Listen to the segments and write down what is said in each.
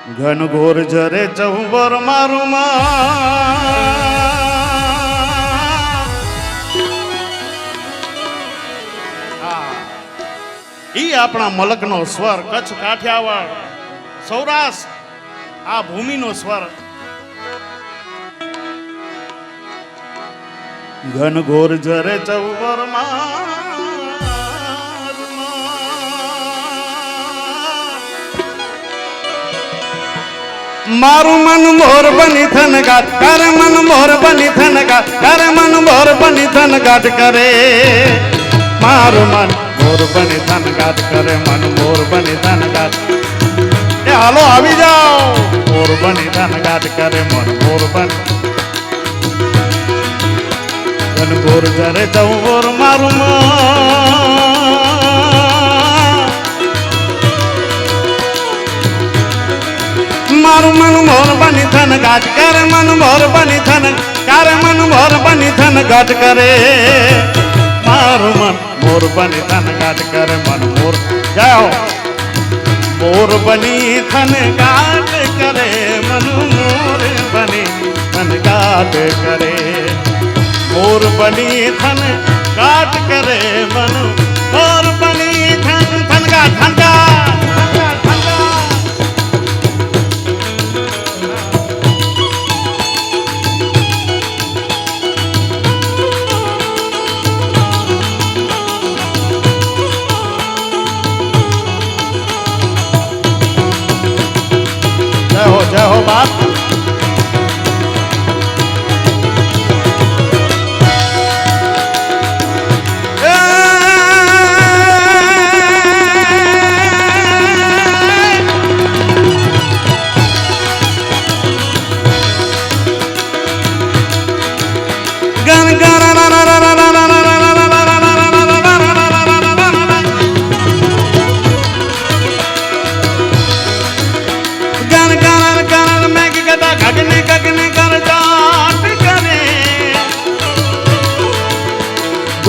ઘન ઘોર જરે ચૌબર મારું માં. ઈ આપણા મલકનો સ્વર, કચ્છ કાઠિયાવાડ, સૌરાષ્ટ્ર, આ ભૂમિનો સ્વર. ઘન જરે જરે ચૌબર મારું મન મોર બની થન ગાટ કર મન મોર બની થન ગાટ કર મન મોર બની થન ગાટ કરે. મારું મન મોર બની થન ગાટ કરે, મન મોર બની થન ગાટ એ હાલો, આવી જાઓ. મોર બની થન ગાટ કરે, મન મોર બની. ઘોર જરે ચૌર મોર બની થન ક્યારે મન મોર બની થન ગાટ કરે. મારું મન, મોર બની થન ગાટ કરે, મન મોર. જાઓ મોર બની થન ગાટ કરે, મન મોર બની થન ગાટ કરે. મોર બની થન ગાટ કરે, મન મોર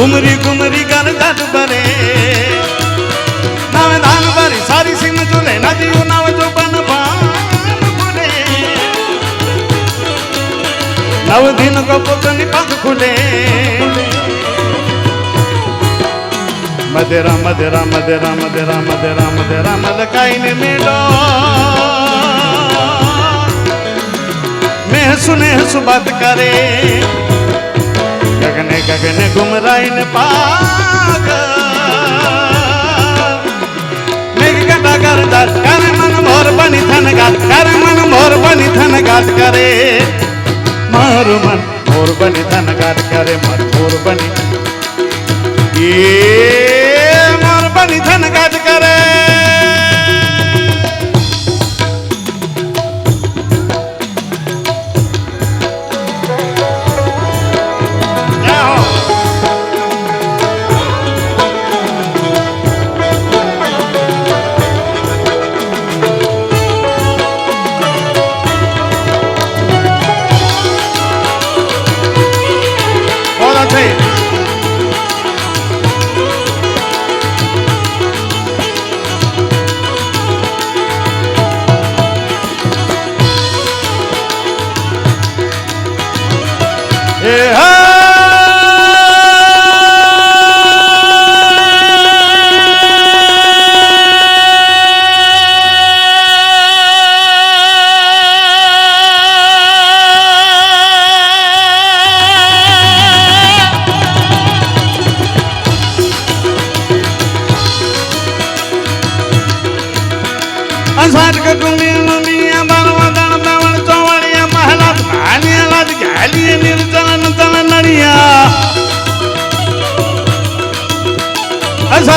ઘુમરી ઘુમરી ગર જાટ બરે નાવે ધાન ભરી સારી સીમ ચૂલે નદીઓ નાવ જો બન ભરે નવ દિન કો પુતની પંખ ખુલે. મધેરા મધેરા મધેરા મધેરા મધેરા મધેરા, મલકાઈને મેળો. મેં સુને સુબત કરે. ગગને ગગને ગુમરાઈને પાગ મેઘ ગટા કર દાટ કરે મન મોર બની થન ગાટ કરે મન મોર બની થન ગાટ કરે મારું મન મોર બની થન ગાટ કરે મન મોર બની say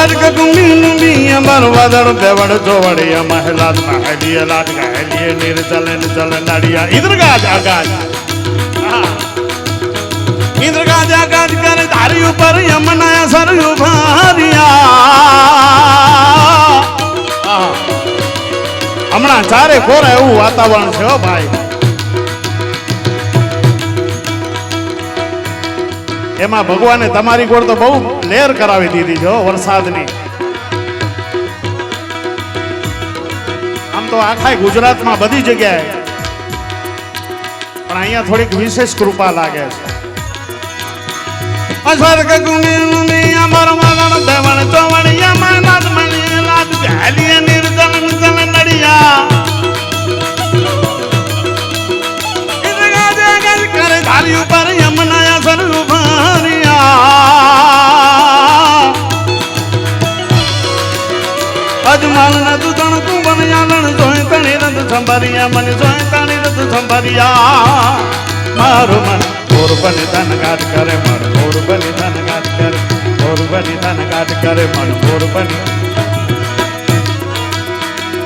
અસાર કે ડુંગી નુંડિયા બારવા દણ દવણ ચોવડિયા મહેલીએ ભાનિયા લાજ નીર ચલે નિર્જન નડિયા. ઇધર ગાજ આગાજ. ઇન્દ્ર ગાજા ગાજ કરે તારી ઉપર યમના સર ઉભારિયા હમણાં ચારે ખોરા એવું વાતાવરણ છે ભાઈ. એમાં ભગવાને તમારી ગોળ તો બહુ લેર કરાવી દીધી છે વરસાદની. આમ તો આખા ગુજરાતમાં બધી જગ્યાએ. પણ અહીંયા થોડીક વિશેષ કૃપા લાગે છે. અસર ગુણી નુની અમર મગન દેવણ ચોવણિયા સંભરિયા, મને જોઈ તણી રત સંભરિયા. મારું મન મોર ધનગાટ ધન ગાટ કરે, મન મોર ધનગાટ ધન ગાટ કરે મોર ધનગાટ ધન ગાટ કરે, મન મોર બની